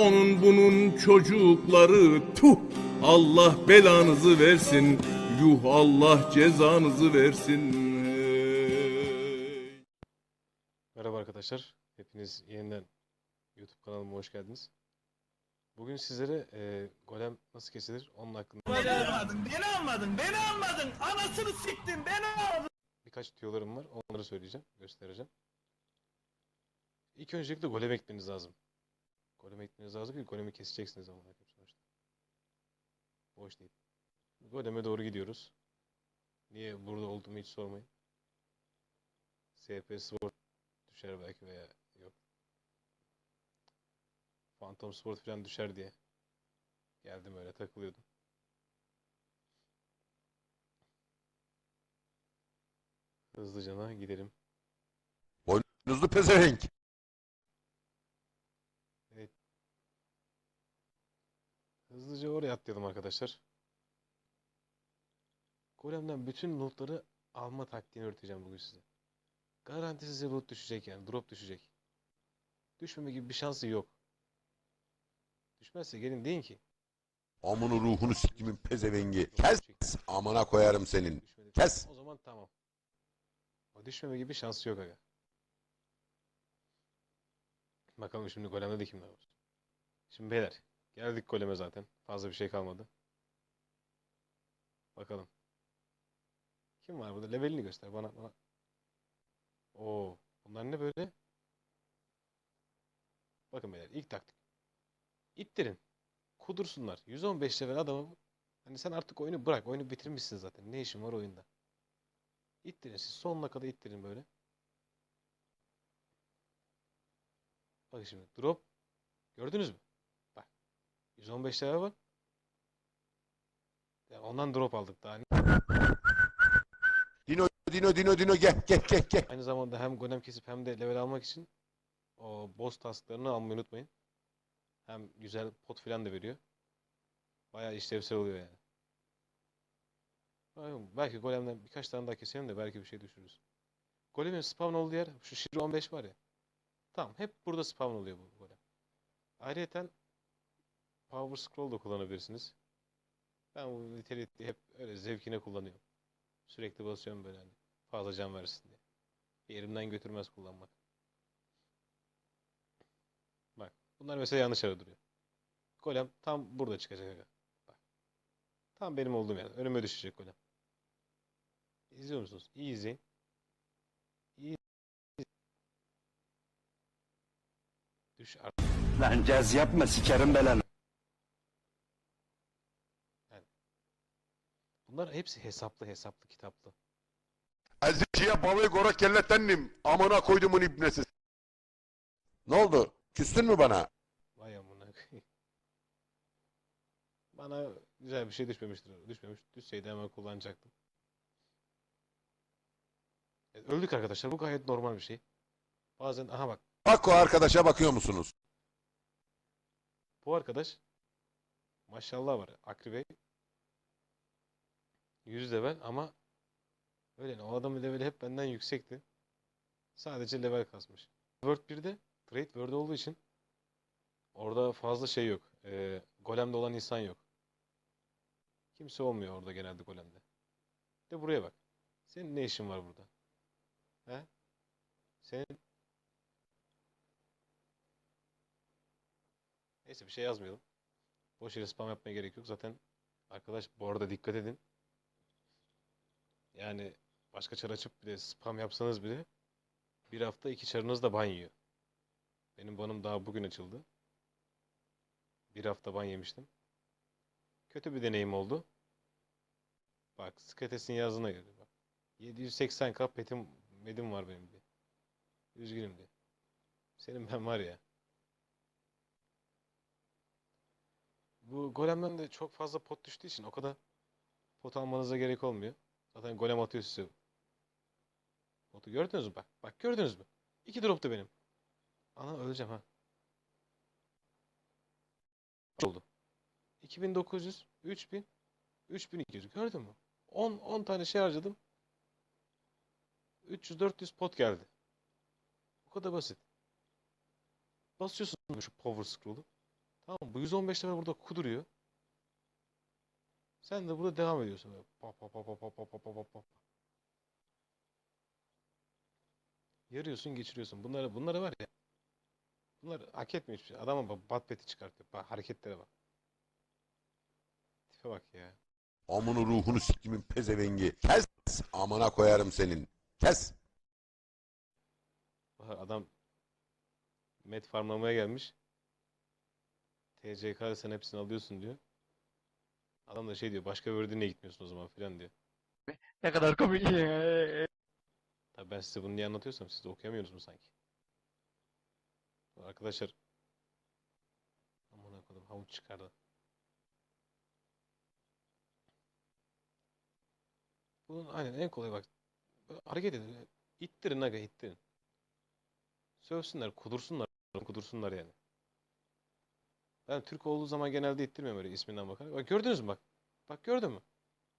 Onun bunun çocukları tuh Allah belanızı versin. Yuh Allah cezanızı versin. Merhaba arkadaşlar. Hepiniz yeniden YouTube kanalıma hoş geldiniz. Bugün sizlere e, golem nasıl kesilir onun hakkında Beni almadın, beni almadın, beni almadın. Anasını siktin, beni almadın. birkaç tüyolarım var. Onları söyleyeceğim, göstereceğim. İlk öncelikle golem ekmeniz lazım. Golem ekmeniz lazım ki golemi keseceksiniz ama sonuçta. Boş değil. Goleme doğru gidiyoruz. Niye burada olduğumu hiç sormayın. SP Sword düşer belki veya yok. Phantom Sword falan düşer diye. Geldim öyle takılıyordum. Hızlıcana gidelim. Boynuzlu pezevenk. Hızlıca oraya atlayalım arkadaşlar. Golem'den bütün lootları alma taktiğini öğreteceğim bugün size. Garanti size loot düşecek yani. Drop düşecek. Düşmeme gibi bir şansı yok. Düşmezse gelin deyin ki. Amını ruhunu sikimin pezevengi. Kes. Amına koyarım senin. Düşmedi. Kes. O zaman tamam. O düşmeme gibi bir şansı yok aga. Bakalım şimdi golemde de kimler var. Şimdi beyler. Geldik goleme zaten. Fazla bir şey kalmadı. Bakalım. Kim var burada? Levelini göster bana. bana. Oo, bunlar ne böyle? Bakın beyler ilk taktik. İttirin. Kudursunlar. 115 level adamı hani sen artık oyunu bırak. Oyunu bitirmişsin zaten. Ne işin var oyunda? İttirin siz sonuna kadar ittirin böyle. Bak şimdi drop. Gördünüz mü? Bak. 115 level var. Ya ondan drop aldık daha. Dino dino dino dino gel gel gel gel. Aynı zamanda hem golem kesip hem de level almak için o boss tasklarını almayı unutmayın. Hem güzel pot falan da veriyor. Bayağı işlevsel oluyor yani. Belki golemden birkaç tane daha keselim de belki bir şey düşürürüz. Golemin spawn olduğu yer şu şiri 15 var ya. Tamam hep burada spawn oluyor bu golem. Ayrıyeten Power Scroll da kullanabilirsiniz. Ben bu Vitality'yi hep öyle zevkine kullanıyorum. Sürekli basıyorum böyle hani fazla can versin diye. Yerimden götürmez kullanmak. Bak. Bunlar mesela yanlış yere duruyor. Golem tam burada çıkacak. Bak. Tam benim olduğum yer. Önüme düşecek golem. İzliyor musunuz? İzleyin. İyi. Düş artık. Lan caz yapma sikerim belanı. Bunlar hepsi hesaplı hesaplı kitaplı. Eziciye balığı gora kellettendim. Amına koydumun ibnesi. Ne oldu? Küstün mü bana? Vay amına koyayım. Bana güzel bir şey düşmemiştir. Düşmemiş. Düşseydi hemen kullanacaktım. Evet, öldük arkadaşlar. Bu gayet normal bir şey. Bazen aha bak. Bak o arkadaşa bakıyor musunuz? Bu arkadaş maşallah var. Akri 100 level ama öyle o adamın leveli hep benden yüksekti. Sadece level kasmış. Word 1'de Trade Word olduğu için orada fazla şey yok. Ee, golemde olan insan yok. Kimse olmuyor orada genelde golemde. De buraya bak. Senin ne işin var burada? He? Senin Neyse bir şey yazmayalım. Boş yere spam yapmaya gerek yok. Zaten arkadaş bu arada dikkat edin. Yani başka çar açıp bile spam yapsanız bile bir hafta iki çarınız da ban yiyor. Benim banım daha bugün açıldı. Bir hafta ban yemiştim. Kötü bir deneyim oldu. Bak Skates'in yazdığına göre bak. 780k petim medim var benim diye. Üzgünüm diye. Senin ben var ya. Bu golemden de çok fazla pot düştüğü için o kadar pot almanıza gerek olmuyor. Zaten golem atıyor size. Potu gördünüz mü bak? Bak gördünüz mü? İki droptu benim. Ana öleceğim ha. oldu. 2900, 3000, 3200 gördün mü? 10 10 tane şey harcadım. 300 400 pot geldi. Bu kadar basit. Basıyorsun şu power scroll'u. Tamam bu 115 sefer burada kuduruyor. Sen de burada devam ediyorsun. Böyle Pa pa pa pa pa pa pa pa pa pa. Yarıyorsun geçiriyorsun. Bunları bunları var ya. Bunlar hak etmiyor hiçbir şey. Adama bak bat beti çıkartıyor. Bak hareketlere bak. Tipe bak ya. Amını ruhunu siktimin pezevengi. Kes. Amına koyarım senin. Kes. Bak adam met farmlamaya gelmiş. TCK sen hepsini alıyorsun diyor. Adam da şey diyor başka bölümde niye gitmiyorsun o zaman filan diyor. Ne kadar komik. Tabii ben size bunu niye anlatıyorsam siz de okuyamıyorsunuz mu sanki? Arkadaşlar Aman koydum havuç çıkardı. Bunun aynen en kolay bak. Hareket edin. İttirin aga ittirin. Sövsünler, kudursunlar, kudursunlar yani. Ben Türk olduğu zaman genelde ittirmiyorum öyle isminden bakarak. Bak gördünüz mü bak. Bak gördün mü?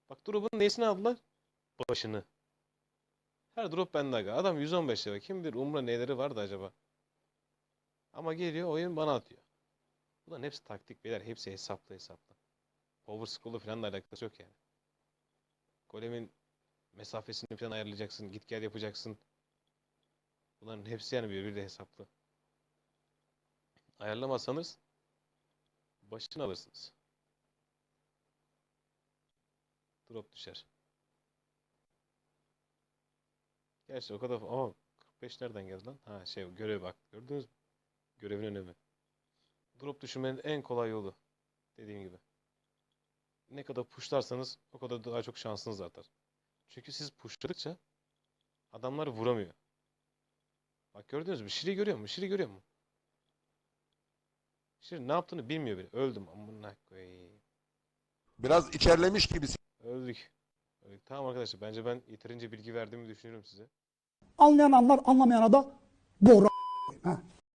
Bak drop'un nesini aldılar? Başını. Her drop bende aga. Adam 115 lira. Kim bilir Umra neleri vardı acaba? Ama geliyor oyun bana atıyor. Bunların hepsi taktik beyler. Hepsi hesaplı hesaplı. Power scroll'u falan da alakası yok yani. Golemin mesafesini falan ayarlayacaksın. Git gel yapacaksın. Bunların hepsi yani birbiriyle hesaplı. Ayarlamazsanız başını alırsınız. Drop düşer. Gerçi o kadar... Aa 45 nereden geldi lan? Ha şey görev bak. Gördünüz mü? Görevin önemi. Drop düşürmenin en kolay yolu. Dediğim gibi. Ne kadar pushlarsanız o kadar daha çok şansınız artar. Çünkü siz pushladıkça adamlar vuramıyor. Bak gördünüz mü? Şiri görüyor mu? Şiri görüyor mu? Şiri ne yaptığını bilmiyor bile. Öldüm. Amına koyayım. Biraz içerlemiş gibisin. Öldük. Öldük. Tamam arkadaşlar. Bence ben yeterince bilgi verdiğimi düşünüyorum size. Anlayan anlar, anlamayana da doğru. Ha.